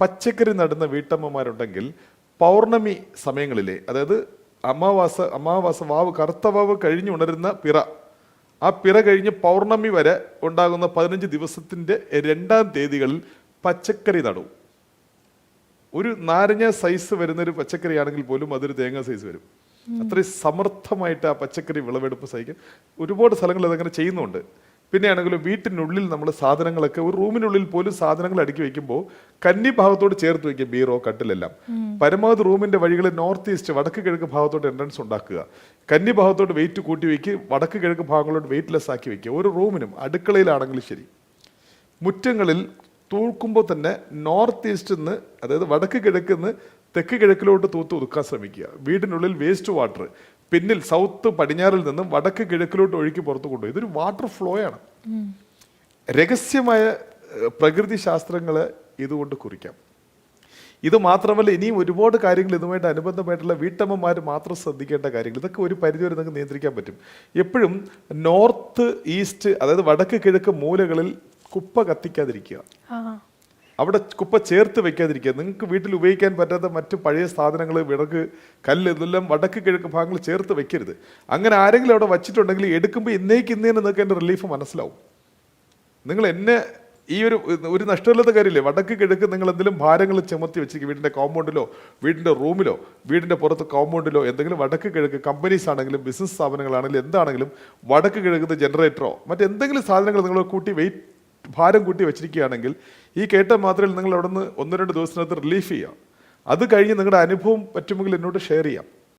പച്ചക്കറി നടുന്ന വീട്ടമ്മമാരുണ്ടെങ്കിൽ പൗർണമി സമയങ്ങളിലെ അതായത് അമാവാസ അമാവാസ വാവ് കറുത്ത വാവ് കഴിഞ്ഞ് ഉണരുന്ന പിറ ആ പിറ കഴിഞ്ഞ് പൗർണമി വരെ ഉണ്ടാകുന്ന പതിനഞ്ച് ദിവസത്തിന്റെ രണ്ടാം തീയതികളിൽ പച്ചക്കറി നടും. ഒരു നാരങ്ങ സൈസ് വരുന്നൊരു പച്ചക്കറി ആണെങ്കിൽ പോലും അതൊരു തേങ്ങ സൈസ് വരും. അത്രയും സമർത്ഥമായിട്ട് ആ പച്ചക്കറി വിളവെടുപ്പ് സഹിക്കാൻ ഒരുപാട് സ്ഥലങ്ങളിൽ അതങ്ങനെ ചെയ്യുന്നുണ്ട്. പിന്നെയാണെങ്കിലും വീട്ടിനുള്ളിൽ നമ്മൾ സാധനങ്ങളൊക്കെ ഒരു റൂമിനുള്ളിൽ പോലും സാധനങ്ങൾ അടുക്കി വെക്കുമ്പോൾ കന്നി ഭാഗത്തോട് ചേർത്ത് വെക്കുക ബീറോ കട്ടിലെല്ലാം. പരമാവധി റൂമിന്റെ വഴികളിൽ നോർത്ത് ഈസ്റ്റ് വടക്ക് കിഴക്ക് ഭാഗത്തോട്ട് എൻട്രൻസ് ഉണ്ടാക്കുക. കന്നി ഭാഗത്തോട്ട് വെയിറ്റ് കൂട്ടി വെക്കുക വടക്ക് കിഴക്ക് ഭാഗങ്ങളോട് വെയിറ്റ്ലെസ് ആക്കി വെക്കുക ഒരു റൂമിനും അടുക്കളയിലാണെങ്കിലും ശരി. മുറ്റങ്ങളിൽ തൂക്കുമ്പോൾ തന്നെ നോർത്ത് ഈസ്റ്റ് നിന്ന് അതായത് വടക്ക് കിഴക്ക് നിന്ന് തെക്ക് കിഴക്കിലോട്ട് തൂത്ത് ഒതുക്കാൻ ശ്രമിക്കുക. വീടിനുള്ളിൽ വേസ്റ്റ് വാട്ടർ. പിന്നിൽ സൗത്ത് പടിഞ്ഞാറിൽ നിന്നും വടക്ക് കിഴക്കിലോട്ട് ഒഴുക്കി പുറത്തു കൊണ്ടുപോയി. ഇതൊരു വാട്ടർ ഫ്ലോ ആണ്. രഹസ്യമായ പ്രകൃതി ശാസ്ത്രങ്ങൾ ഇതുകൊണ്ട് കുറിക്കാം. ഇത് മാത്രമല്ല ഇനിയും ഒരുപാട് കാര്യങ്ങൾ ഇതുമായിട്ട് അനുബന്ധമായിട്ടുള്ള വീട്ടമ്മമാർ മാത്രം ശ്രദ്ധിക്കേണ്ട കാര്യങ്ങൾ. ഇതൊക്കെ ഒരു പരിധിവരെ നിങ്ങൾക്ക് നിയന്ത്രിക്കാൻ പറ്റും. എപ്പോഴും നോർത്ത് ഈസ്റ്റ് അതായത് വടക്ക് കിഴക്ക് മൂലകളിൽ കുപ്പ കത്തിക്കാതിരിക്കുക. അവിടെ കുപ്പ ചേർത്ത് വെക്കാതിരിക്കുക. നിങ്ങൾക്ക് വീട്ടിൽ ഉപയോഗിക്കാൻ പറ്റാത്ത മറ്റ് പഴയ സാധനങ്ങൾ വിറക് കല്ല് ഇതെല്ലാം വടക്ക് കിഴക്ക് ഭാഗങ്ങൾ ചേർത്ത് വെക്കരുത്. അങ്ങനെ ആരെങ്കിലും അവിടെ വച്ചിട്ടുണ്ടെങ്കിൽ എടുക്കുമ്പോൾ ഇന്നേക്ക് ഇന്നേന്ന് നിങ്ങൾക്ക് എന്റെ റിലീഫ് മനസ്സിലാവും. നിങ്ങൾ എന്നെ ഈ ഒരു ഒരു നഷ്ടമില്ലാത്ത കാര്യമില്ലേ? വടക്ക് കിഴക്ക് നിങ്ങൾ എന്തെങ്കിലും ഭാരങ്ങൾ ചുമത്തി വെച്ചിരിക്കും. വീടിന്റെ കോമ്പൗണ്ടിലോ വീടിന്റെ റൂമിലോ വീടിന്റെ പുറത്ത് കോമ്പൗണ്ടിലോ എന്തെങ്കിലും വടക്ക് കിഴക്ക് കമ്പനീസ് ആണെങ്കിലും ബിസിനസ് സ്ഥാപനങ്ങളാണെങ്കിലും എന്താണെങ്കിലും വടക്ക് കിഴക്കുന്ന ജനറേറ്ററോ മറ്റെന്തെങ്കിലും സാധനങ്ങൾ നിങ്ങൾ കൂട്ടി വെയിറ്റ് ഭാരം കൂട്ടി വെച്ചിരിക്കുകയാണെങ്കിൽ ഈ കേട്ട മാത്രമേ നിങ്ങൾ അവിടെ നിന്ന് ഒന്ന് രണ്ട് ദിവസത്തിനകത്ത് റിലീഫ് ചെയ്യാം. അത് കഴിഞ്ഞ് നിങ്ങളുടെ അനുഭവം പറ്റുമെങ്കിൽ എന്നോട് ഷെയർ ചെയ്യാം.